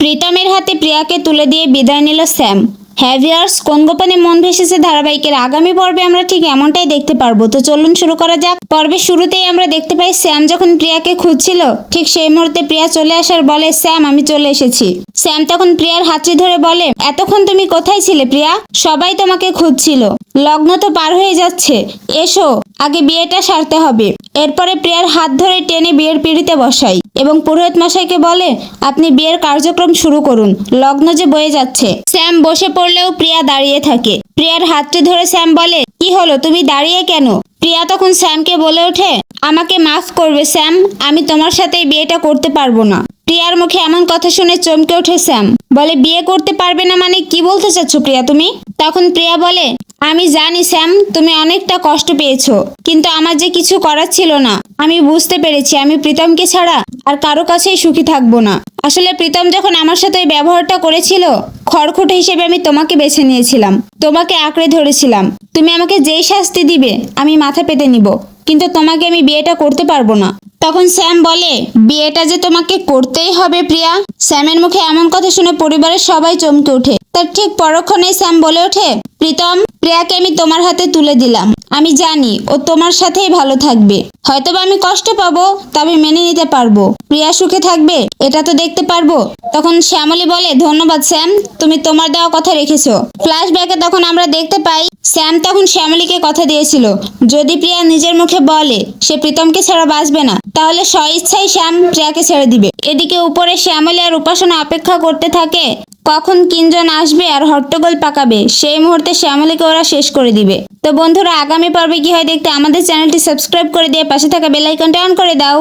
প্রীতমের হাতে প্রিয়াকে তুলে দিয়ে বিদায় নিল স্যাম। হ্যাভিয়ার্স কোন গোপনে মন ভেসেছে ধারাবাহিকের আগামী পর্বে আমরা ঠিক এমনটাই দেখতে পারব। তো চলুন শুরু করা যাক। পর্বের শুরুতেই আমরা দেখতে পাই স্যাম যখন প্রিয়াকে খুঁজছিল, ঠিক সেই মুহূর্তে প্রিয়া চলে আসার বলে, স্যাম, আমি চলে এসেছি। স্যাম তখন প্রিয়ার হাতটি ধরে বলে, এতক্ষণ তুমি কোথায় ছিলে প্রিয়া? সবাই তোমাকে খুঁজছিল। লগ্ন তো পার হয়ে যাচ্ছে। এসো, আগে বিয়েটা সারতে হবে। এরপরে প্রিয়ার হাত ধরে টেনে বিয়ের পিড়িতে বসাই এবং পুরোহিত মশাইকে বলে, আপনি বিয়ের কার্যক্রম শুরু করুন। লগ্ন যে বয়ে যাচ্ছে। স্যাম বসে পড়লেও প্রিয়া দাঁড়িয়ে থাকে। প্রিয়ার হাতটি ধরে শ্যাম বলে, কি হলো? তুমি দাঁড়িয়ে কেন? প্রিয়া তখন শ্যামকে বলে ওঠে, আমাকে মাফ করবে শ্যাম, আমি তোমার সাথে বিয়েটা করতে পারব না। প্রিয়ার মুখে এমন কথা শুনে চমকে ওঠে শ্যাম, বলে, বিয়ে করতে পারবে না মানে কি বলতে চাচ্ছ প্রিয়া তুমি? তখন প্রিয়া বলে আমি জানি, স্যাম, তুমি অনেকটা কষ্ট পেয়েছ, কিন্তু আমার যে কিছু করার ছিল না, আমি বুঝতে পেরেছি, আমি প্রীতমকে ছাড়া আর কারও কাছেই সুখী থাকব না। আসলে প্রীতম যখন আমার সাথে ওই ব্যবহারটা করেছিল, খড়খুঁটে হিসেবে আমি তোমাকে বেছে নিয়েছিলাম, তোমাকে আঁকড়ে ধরেছিলাম। তুমি আমাকে যেই শাস্তি দিবে, আমি মাথা পেতে নিব, কিন্তু তোমাকে আমি বিয়েটা করতে পারব না। তখন স্যাম বলে, বিয়েটা যে তোমাকে করতেই হবে, প্রিয়া। স্যামের মুখে এমন কথা শুনে পরিবারের সবাই চমকে ওঠে। তার ঠিক পরক্ষণেই স্যাম বলে ওঠে প্রীতম, প্রিয়াকে আমি তোমার হাতে তুলে দিলাম। আমি জানি ও তোমার সাথেই ভালো থাকবে। হয়তোবা আমি কষ্ট পাবো, তবে মেনে নিতে পারব। প্রিয়া সুখে থাকবে, এটা তো দেখতে পারব। তখন শ্যামলী বলে, ধন্যবাদ, স্যাম। তুমি তোমার দেওয়া কথা রেখেছো। ফ্ল্যাশব্যাকে তখন আমরা দেখতে পাই, স্যাম তখন শ্যামলীকে কথা দিয়েছিল। যদি প্রিয়া নিজের মুখে বলে, সে প্রীতমকে ছাড়া বাঁচবে না, তাহলে স্বইচ্ছাই শ্যাম প্রিয়াকে ছেড়ে দিবে। এদিকে উপরে শ্যামলী আর উপাসনা অপেক্ষা করতে থাকে কখন কিনজন আসবে আর হট্টগোল পাকাবে, সেই মুহূর্তে শ্যামলীকে ওরা শেষ করে দিবে। তো বন্ধুরা, আগামী পর্বে কি হয় দেখতে আমাদের চ্যানেলটি সাবস্ক্রাইব করে দিয়ে পাশে থাকা বেলাইকনটা অন করে দাও।